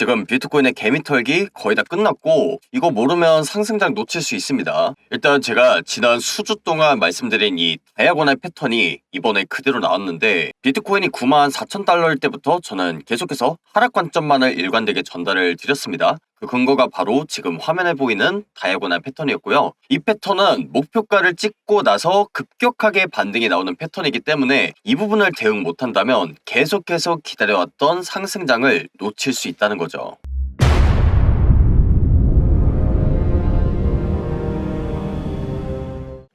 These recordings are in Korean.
지금 비트코인의 개미 털기 거의 다 끝났고 이거 모르면 상승장 놓칠 수 있습니다. 일단 제가 지난 수주 동안 말씀드린 이 다이아고날 패턴이 이번에 그대로 나왔는데 비트코인이 9만 4천 달러일 때부터 저는 계속해서 하락 관점만을 일관되게 전달을 드렸습니다. 그 근거가 바로 지금 화면에 보이는 다이아고날 패턴이었고요. 이 패턴은 목표가를 찍고 나서 급격하게 반등이 나오는 패턴이기 때문에 이 부분을 대응 못한다면 계속해서 기다려왔던 상승장을 놓칠 수 있다는 거죠.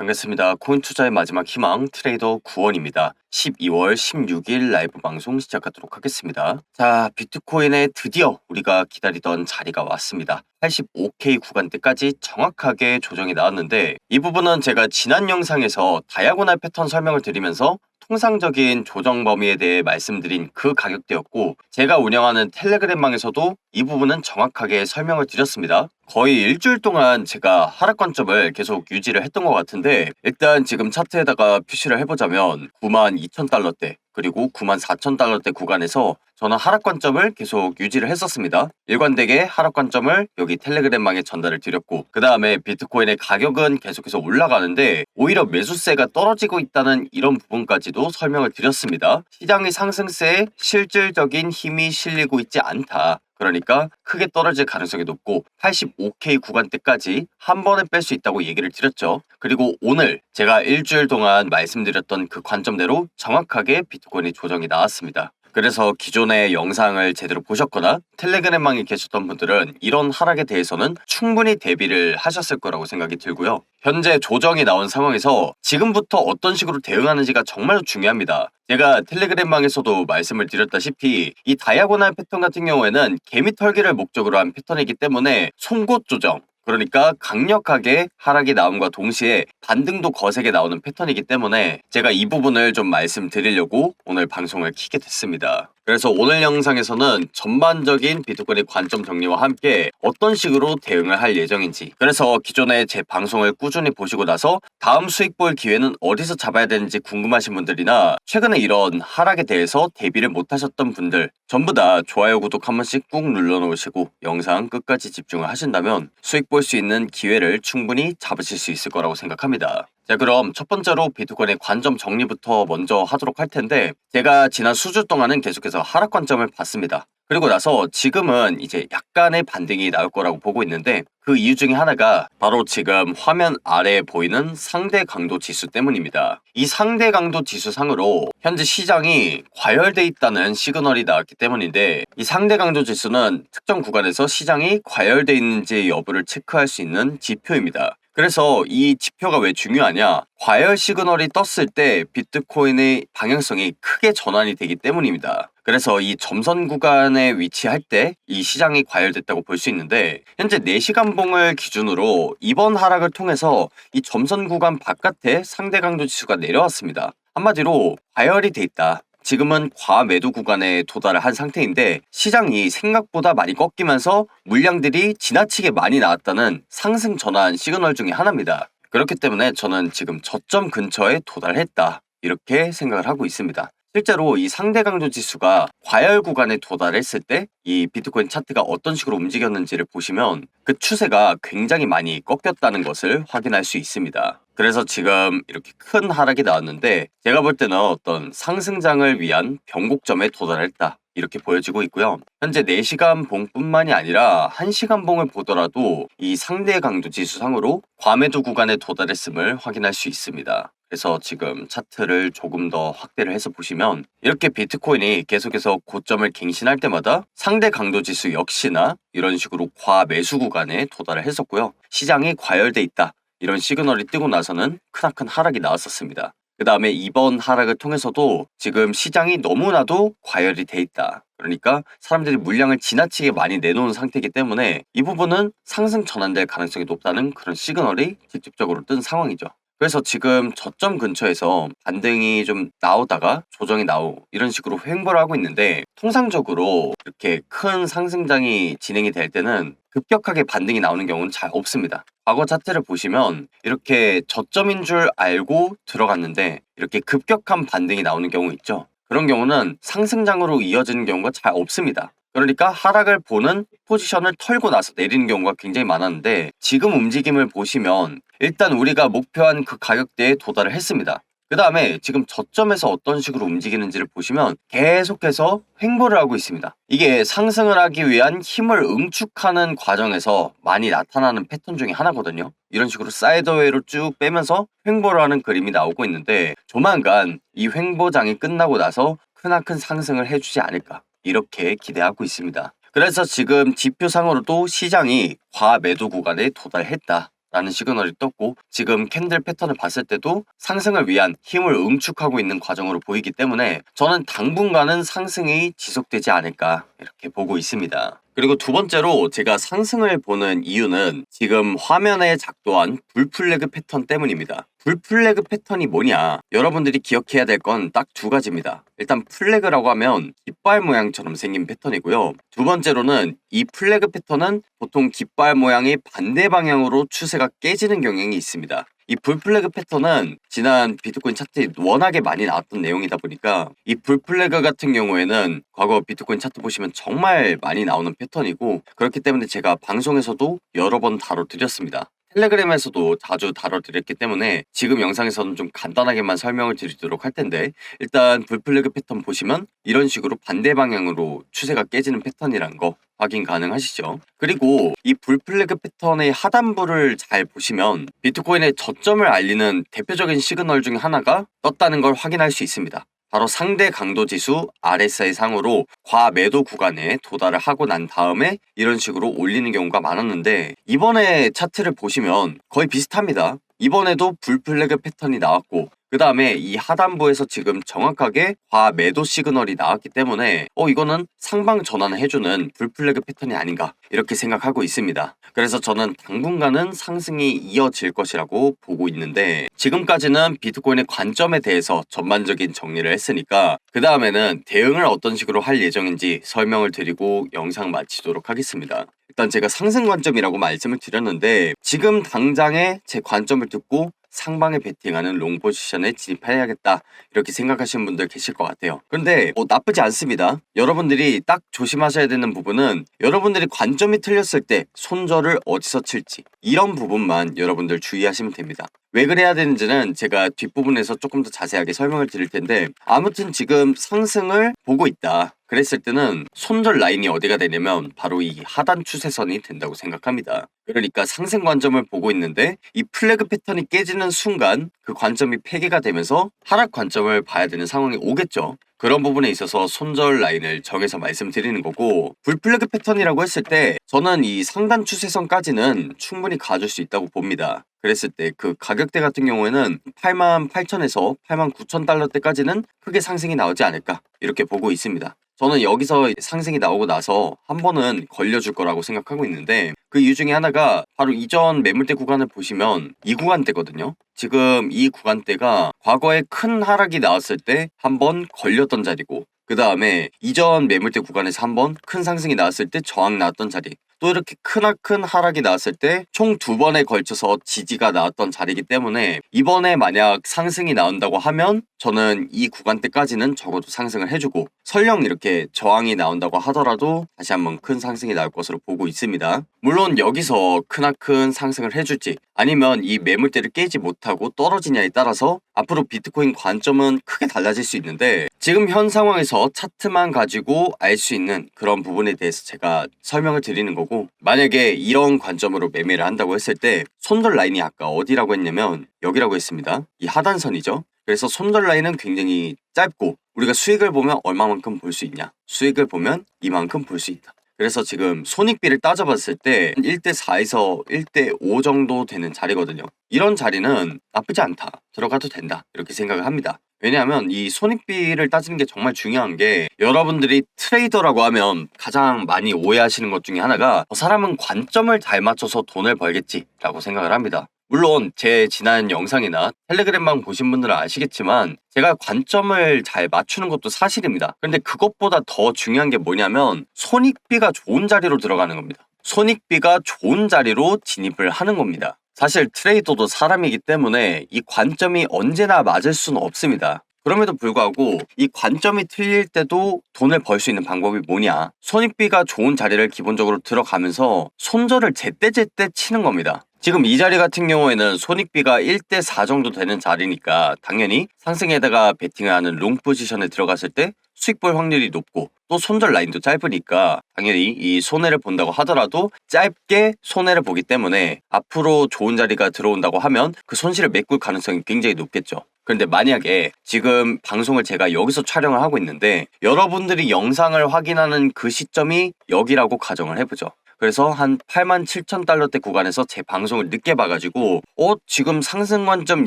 반갑습니다. 코인 투자의 마지막 희망 트레이더 구원입니다. 12월 16일 라이브 방송 시작하도록 하겠습니다. 자, 비트코인에 드디어 우리가 기다리던 자리가 왔습니다. 85K 구간대까지 정확하게 조정이 나왔는데 이 부분은 제가 지난 영상에서 다이아고날 패턴 설명을 드리면서 통상적인 조정 범위에 대해 말씀드린 그 가격대였고 제가 운영하는 텔레그램망에서도 이 부분은 정확하게 설명을 드렸습니다. 거의 일주일 동안 제가 하락 관점을 계속 유지를 했던 것 같은데 일단 지금 차트에다가 표시를 해보자면 9만 2천 달러대 그리고 9만 4천 달러대 구간에서 저는 하락 관점을 계속 유지를 했었습니다. 일관되게 하락 관점을 여기 텔레그램망에 전달을 드렸고 그 다음에 비트코인의 가격은 계속해서 올라가는데 오히려 매수세가 떨어지고 있다는 이런 부분까지도 설명을 드렸습니다. 시장의 상승세에 실질적인 힘이 실리고 있지 않다. 그러니까 크게 떨어질 가능성이 높고 85K 구간대까지 한 번에 뺄 수 있다고 얘기를 드렸죠. 그리고 오늘 제가 일주일 동안 말씀드렸던 그 관점대로 정확하게 비트코인이 조정이 나왔습니다. 그래서 기존의 영상을 제대로 보셨거나 텔레그램망에 계셨던 분들은 이런 하락에 대해서는 충분히 대비를 하셨을 거라고 생각이 들고요. 현재 조정이 나온 상황에서 지금부터 어떤 식으로 대응하는지가 정말로 중요합니다. 제가 텔레그램망에서도 말씀을 드렸다시피 이 다이아고날 패턴 같은 경우에는 개미 털기를 목적으로 한 패턴이기 때문에 송곳 조정 그러니까 강력하게 하락이 나옴과 동시에 반등도 거세게 나오는 패턴이기 때문에 제가 이 부분을 좀 말씀드리려고 오늘 방송을 키게 됐습니다. 그래서 오늘 영상에서는 전반적인 비트코인의 관점 정리와 함께 어떤 식으로 대응을 할 예정인지 그래서 기존에 제 방송을 꾸준히 보시고 나서 다음 수익 볼 기회는 어디서 잡아야 되는지 궁금하신 분들이나 최근에 이런 하락에 대해서 대비를 못하셨던 분들 전부 다 좋아요 구독 한 번씩 꾹 눌러 놓으시고 영상 끝까지 집중을 하신다면 수익 볼 수 있는 기회를 충분히 잡으실 수 있을 거라고 생각합니다. 자 그럼 첫 번째로 비트코인의 관점 정리부터 먼저 하도록 할 텐데 제가 지난 수주 동안은 계속해서 하락 관점을 봤습니다. 그리고 나서 지금은 이제 약간의 반등이 나올 거라고 보고 있는데 그 이유 중에 하나가 바로 지금 화면 아래에 보이는 상대 강도 지수 때문입니다. 이 상대 강도 지수 상으로 현재 시장이 과열돼 있다는 시그널이 나왔기 때문인데 이 상대 강도 지수는 특정 구간에서 시장이 과열돼 있는지 여부를 체크할 수 있는 지표입니다. 그래서 이 지표가 왜 중요하냐? 과열 시그널이 떴을 때 비트코인의 방향성이 크게 전환이 되기 때문입니다. 그래서 이 점선 구간에 위치할 때 이 시장이 과열됐다고 볼 수 있는데 현재 4시간 봉을 기준으로 이번 하락을 통해서 이 점선 구간 바깥에 상대 강도 지수가 내려왔습니다. 한마디로 과열이 돼 있다. 지금은 과매도 구간에 도달을 한 상태인데 시장이 생각보다 많이 꺾이면서 물량들이 지나치게 많이 나왔다는 상승 전환 시그널 중에 하나입니다. 그렇기 때문에 저는 지금 저점 근처에 도달했다. 이렇게 생각을 하고 있습니다. 실제로 이 상대 강도 지수가 과열 구간에 도달했을 때 이 비트코인 차트가 어떤 식으로 움직였는지를 보시면 그 추세가 굉장히 많이 꺾였다는 것을 확인할 수 있습니다. 그래서 지금 이렇게 큰 하락이 나왔는데 제가 볼 때는 어떤 상승장을 위한 변곡점에 도달했다. 이렇게 보여지고 있고요. 현재 4시간 봉뿐만이 아니라 1시간 봉을 보더라도 이 상대 강도 지수상으로 과매도 구간에 도달했음을 확인할 수 있습니다. 그래서 지금 차트를 조금 더 확대를 해서 보시면 이렇게 비트코인이 계속해서 고점을 갱신할 때마다 상대 강도 지수 역시나 이런 식으로 과매수 구간에 도달을 했었고요. 시장이 과열돼 있다. 이런 시그널이 뜨고 나서는 크나큰 하락이 나왔었습니다. 그 다음에 이번 하락을 통해서도 지금 시장이 너무나도 과열이 돼 있다. 그러니까 사람들이 물량을 지나치게 많이 내놓은 상태이기 때문에 이 부분은 상승 전환될 가능성이 높다는 그런 시그널이 직접적으로 뜬 상황이죠. 그래서 지금 저점 근처에서 반등이 좀 나오다가 조정이 나오고 이런 식으로 횡보를 하고 있는데 통상적으로 이렇게 큰 상승장이 진행이 될 때는 급격하게 반등이 나오는 경우는 잘 없습니다. 과거 차트를 보시면 이렇게 저점인 줄 알고 들어갔는데 이렇게 급격한 반등이 나오는 경우 있죠. 그런 경우는 상승장으로 이어지는 경우가 잘 없습니다. 그러니까 하락을 보는 포지션을 털고 나서 내리는 경우가 굉장히 많았는데 지금 움직임을 보시면 일단 우리가 목표한 그 가격대에 도달을 했습니다. 그 다음에 지금 저점에서 어떤 식으로 움직이는지를 보시면 계속해서 횡보를 하고 있습니다. 이게 상승을 하기 위한 힘을 응축하는 과정에서 많이 나타나는 패턴 중에 하나거든요. 이런 식으로 사이드웨이로 쭉 빼면서 횡보를 하는 그림이 나오고 있는데 조만간 이 횡보장이 끝나고 나서 크나큰 상승을 해주지 않을까 이렇게 기대하고 있습니다. 그래서 지금 지표상으로도 시장이 과매도 구간에 도달했다. 라는 시그널이 떴고 지금 캔들 패턴을 봤을 때도 상승을 위한 힘을 응축하고 있는 과정으로 보이기 때문에 저는 당분간은 상승이 지속되지 않을까 이렇게 보고 있습니다. 그리고 두 번째로 제가 상승을 보는 이유는 지금 화면에 작동한 불플래그 패턴 때문입니다. 불플래그 패턴이 뭐냐? 여러분들이 기억해야 될 건 딱 두 가지입니다. 일단 플래그라고 하면 깃발 모양처럼 생긴 패턴이고요. 두 번째로는 이 플래그 패턴은 보통 깃발 모양이 반대 방향으로 추세가 깨지는 경향이 있습니다. 이 불플래그 패턴은 지난 비트코인 차트에 워낙에 많이 나왔던 내용이다 보니까 이 불플래그 같은 경우에는 과거 비트코인 차트 보시면 정말 많이 나오는 패턴이고 그렇기 때문에 제가 방송에서도 여러 번 다뤄드렸습니다. 텔레그램에서도 자주 다뤄드렸기 때문에 지금 영상에서는 좀 간단하게만 설명을 드리도록 할 텐데 일단 불플래그 패턴 보시면 이런 식으로 반대 방향으로 추세가 깨지는 패턴이란 거 확인 가능하시죠. 그리고 이 불플래그 패턴의 하단부를 잘 보시면 비트코인의 저점을 알리는 대표적인 시그널 중 하나가 떴다는 걸 확인할 수 있습니다. 바로 상대 강도 지수 RSI 상으로 과매도 구간에 도달을 하고 난 다음에 이런 식으로 올리는 경우가 많았는데 이번에 차트를 보시면 거의 비슷합니다. 이번에도 불플래그 패턴이 나왔고 그 다음에 이 하단부에서 지금 정확하게 과매도 시그널이 나왔기 때문에 어 이거는 상방 전환을 해주는 불플래그 패턴이 아닌가 이렇게 생각하고 있습니다. 그래서 저는 당분간은 상승이 이어질 것이라고 보고 있는데 지금까지는 비트코인의 관점에 대해서 전반적인 정리를 했으니까 그 다음에는 대응을 어떤 식으로 할 예정인지 설명을 드리고 영상 마치도록 하겠습니다. 일단 제가 상승 관점이라고 말씀을 드렸는데 지금 당장에 제 관점을 듣고 상방에 베팅하는 롱 포지션에 진입해야겠다. 이렇게 생각하시는 분들 계실 것 같아요. 그런데 뭐 나쁘지 않습니다. 여러분들이 딱 조심하셔야 되는 부분은 여러분들이 관점이 틀렸을 때 손절을 어디서 칠지. 이런 부분만 여러분들 주의하시면 됩니다 왜 그래야 되는지는 제가 뒷부분에서 조금 더 자세하게 설명을 드릴 텐데 아무튼 지금 상승을 보고 있다 그랬을 때는 손절 라인이 어디가 되냐면 바로 이 하단 추세선이 된다고 생각합니다. 그러니까 상승 관점을 보고 있는데 이 플래그 패턴이 깨지는 순간 그 관점이 폐기가 되면서 하락 관점을 봐야 되는 상황이 오겠죠. 그런 부분에 있어서 손절 라인을 정해서 말씀드리는 거고 불플래그 패턴이라고 했을 때 저는 이 상단 추세선까지는 충분히 가줄 수 있다고 봅니다. 그랬을 때 그 가격대 같은 경우에는 8만 8천에서 8만 9천 달러대까지는 크게 상승이 나오지 않을까 이렇게 보고 있습니다. 저는 여기서 상승이 나오고 나서 한 번은 걸려줄 거라고 생각하고 있는데 그 이유 중에 하나가 바로 이전 매물대 구간을 보시면 이 구간대거든요. 지금 이 구간대가 과거에 큰 하락이 나왔을 때 한 번 걸렸던 자리고 그 다음에 이전 매물대 구간에서 한 번 큰 상승이 나왔을 때 저항 나왔던 자리 또 이렇게 크나큰 하락이 나왔을 때 총 두 번에 걸쳐서 지지가 나왔던 자리이기 때문에 이번에 만약 상승이 나온다고 하면 저는 이 구간대까지는 적어도 상승을 해주고 설령 이렇게 저항이 나온다고 하더라도 다시 한번 큰 상승이 나올 것으로 보고 있습니다. 물론 여기서 크나큰 상승을 해줄지 아니면 이 매물대를 깨지 못하고 떨어지냐에 따라서 앞으로 비트코인 관점은 크게 달라질 수 있는데 지금 현 상황에서 차트만 가지고 알 수 있는 그런 부분에 대해서 제가 설명을 드리는 거고 만약에 이런 관점으로 매매를 한다고 했을 때 손절 라인이 아까 어디라고 했냐면 여기라고 했습니다. 이 하단선이죠. 그래서 손절 라인은 굉장히 짧고 우리가 수익을 보면 얼마만큼 볼 수 있냐 수익을 보면 이만큼 볼 수 있다. 그래서 지금 손익비를 따져봤을 때 1대 4에서 1대 5 정도 되는 자리거든요. 이런 자리는 나쁘지 않다. 들어가도 된다. 이렇게 생각을 합니다. 왜냐하면 이 손익비를 따지는 게 정말 중요한 게 여러분들이 트레이더라고 하면 가장 많이 오해하시는 것 중에 하나가 저 사람은 관점을 잘 맞춰서 돈을 벌겠지라고 생각을 합니다. 물론 제 지난 영상이나 텔레그램방 보신 분들은 아시겠지만 제가 관점을 잘 맞추는 것도 사실입니다. 그런데 그것보다 더 중요한 게 뭐냐면 손익비가 좋은 자리로 들어가는 겁니다. 손익비가 좋은 자리로 진입을 하는 겁니다. 사실 트레이더도 사람이기 때문에 이 관점이 언제나 맞을 수는 없습니다. 그럼에도 불구하고 이 관점이 틀릴 때도 돈을 벌 수 있는 방법이 뭐냐? 손익비가 좋은 자리를 기본적으로 들어가면서 손절을 제때제때 치는 겁니다. 지금 이 자리 같은 경우에는 손익비가 1대 4 정도 되는 자리니까 당연히 상승에다가 베팅을 하는 롱 포지션에 들어갔을 때 수익 볼 확률이 높고 또 손절 라인도 짧으니까 당연히 이 손해를 본다고 하더라도 짧게 손해를 보기 때문에 앞으로 좋은 자리가 들어온다고 하면 그 손실을 메꿀 가능성이 굉장히 높겠죠. 그런데 만약에 지금 방송을 제가 여기서 촬영을 하고 있는데 여러분들이 영상을 확인하는 그 시점이 여기라고 가정을 해보죠. 그래서 한 8만 7천 달러대 구간에서 제 방송을 늦게 봐가지고 어 지금 상승 관점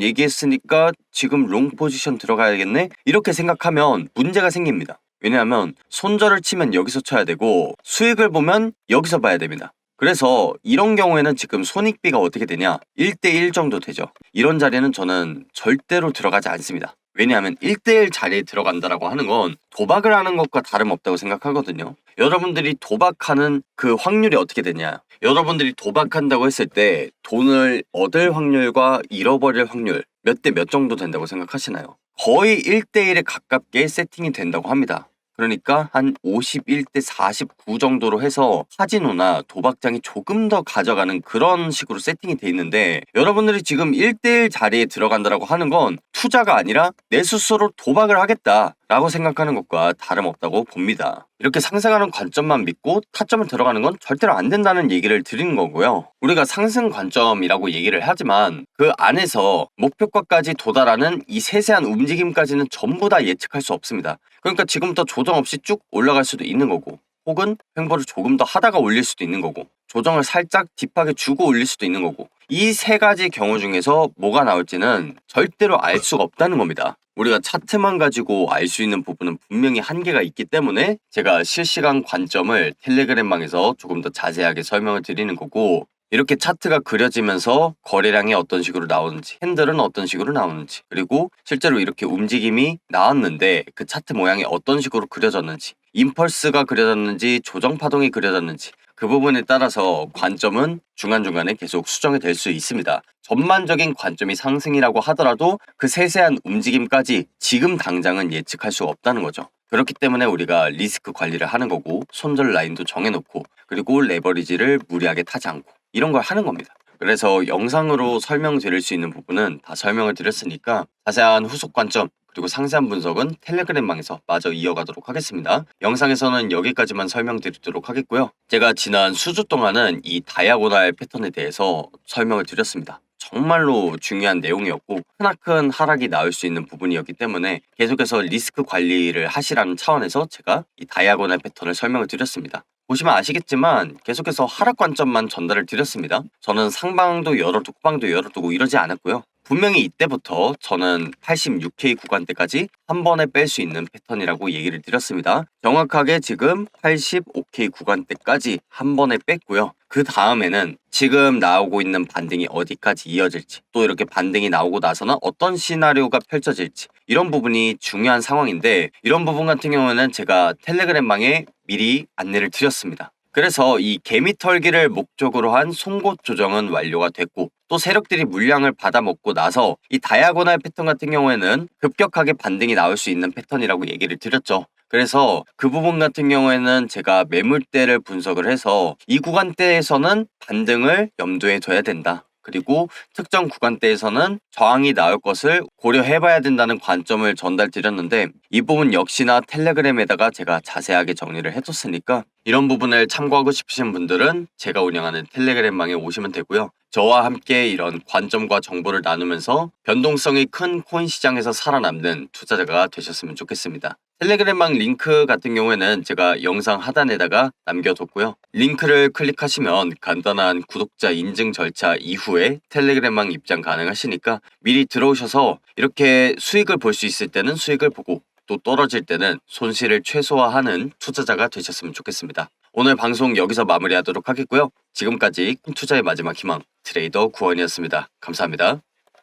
얘기했으니까 지금 롱 포지션 들어가야겠네 이렇게 생각하면 문제가 생깁니다. 왜냐하면 손절을 치면 여기서 쳐야 되고 수익을 보면 여기서 봐야 됩니다. 그래서 이런 경우에는 지금 손익비가 어떻게 되냐 1대1 정도 되죠. 이런 자리는 저는 절대로 들어가지 않습니다. 왜냐하면 1대1 자리에 들어간다라고 하는 건 도박을 하는 것과 다름없다고 생각하거든요. 여러분들이 도박하는 그 확률이 어떻게 되냐. 여러분들이 도박한다고 했을 때 돈을 얻을 확률과 잃어버릴 확률 몇 대 몇 정도 된다고 생각하시나요? 거의 1대1에 가깝게 세팅이 된다고 합니다. 그러니까 한 51대 49 정도로 해서 카지노나 도박장이 조금 더 가져가는 그런 식으로 세팅이 돼 있는데 여러분들이 지금 1대1 자리에 들어간다라고 하는 건 투자가 아니라 내 스스로 도박을 하겠다 라고 생각하는 것과 다름없다고 봅니다. 이렇게 상승하는 관점만 믿고 타점을 들어가는 건 절대로 안 된다는 얘기를 드리는 거고요. 우리가 상승 관점이라고 얘기를 하지만 그 안에서 목표가까지 도달하는 이 세세한 움직임까지는 전부 다 예측할 수 없습니다. 그러니까 지금부터 조정 없이 쭉 올라갈 수도 있는 거고 혹은 횡보를 조금 더 하다가 올릴 수도 있는 거고 조정을 살짝 딥하게 주고 올릴 수도 있는 거고 이 세 가지 경우 중에서 뭐가 나올지는 절대로 알 수가 없다는 겁니다. 우리가 차트만 가지고 알 수 있는 부분은 분명히 한계가 있기 때문에 제가 실시간 관점을 텔레그램방에서 조금 더 자세하게 설명을 드리는 거고 이렇게 차트가 그려지면서 거래량이 어떤 식으로 나오는지 핸들은 어떤 식으로 나오는지 그리고 실제로 이렇게 움직임이 나왔는데 그 차트 모양이 어떤 식으로 그려졌는지 임펄스가 그려졌는지 조정 파동이 그려졌는지 그 부분에 따라서 관점은 중간중간에 계속 수정이 될 수 있습니다. 전반적인 관점이 상승이라고 하더라도 그 세세한 움직임까지 지금 당장은 예측할 수 없다는 거죠. 그렇기 때문에 우리가 리스크 관리를 하는 거고 손절 라인도 정해놓고 그리고 레버리지를 무리하게 타지 않고 이런 걸 하는 겁니다. 그래서 영상으로 설명드릴 수 있는 부분은 다 설명을 드렸으니까 자세한 후속 관점 그리고 상세한 분석은 텔레그램방에서 마저 이어가도록 하겠습니다. 영상에서는 여기까지만 설명드리도록 하겠고요. 제가 지난 수주 동안은 이 다이아고날 패턴에 대해서 설명을 드렸습니다. 정말로 중요한 내용이었고 크나큰 하락이 나올 수 있는 부분이었기 때문에 계속해서 리스크 관리를 하시라는 차원에서 제가 이 다이아고날 패턴을 설명을 드렸습니다. 보시면 아시겠지만 계속해서 하락 관점만 전달을 드렸습니다. 저는 상방도 열어두고 후방도 열어두고 이러지 않았고요. 분명히 이때부터 저는 86K 구간대까지 한 번에 뺄 수 있는 패턴이라고 얘기를 드렸습니다. 정확하게 지금 85K 구간대까지 한 번에 뺐고요. 그 다음에는 지금 나오고 있는 반등이 어디까지 이어질지 또 이렇게 반등이 나오고 나서는 어떤 시나리오가 펼쳐질지 이런 부분이 중요한 상황인데 이런 부분 같은 경우는 제가 텔레그램 방에 미리 안내를 드렸습니다. 그래서 이 개미 털기를 목적으로 한 송곳 조정은 완료가 됐고 또 세력들이 물량을 받아먹고 나서 이 다이아고날 패턴 같은 경우에는 급격하게 반등이 나올 수 있는 패턴이라고 얘기를 드렸죠. 그래서 그 부분 같은 경우에는 제가 매물대를 분석을 해서 이 구간대에서는 반등을 염두에 둬야 된다. 그리고 특정 구간대에서는 저항이 나올 것을 고려해봐야 된다는 관점을 전달드렸는데 이 부분 역시나 텔레그램에다가 제가 자세하게 정리를 해뒀으니까 이런 부분을 참고하고 싶으신 분들은 제가 운영하는 텔레그램방에 오시면 되고요. 저와 함께 이런 관점과 정보를 나누면서 변동성이 큰 코인 시장에서 살아남는 투자자가 되셨으면 좋겠습니다. 텔레그램방 링크 같은 경우에는 제가 영상 하단에다가 남겨뒀고요. 링크를 클릭하시면 간단한 구독자 인증 절차 이후에 텔레그램방 입장 가능하시니까 미리 들어오셔서 이렇게 수익을 볼 수 있을 때는 수익을 보고 또 떨어질 때는 손실을 최소화하는 투자자가 되셨으면 좋겠습니다. 오늘 방송 여기서 마무리하도록 하겠고요. 지금까지 투자의 마지막 희망 트레이더 구원이었습니다. 감사합니다.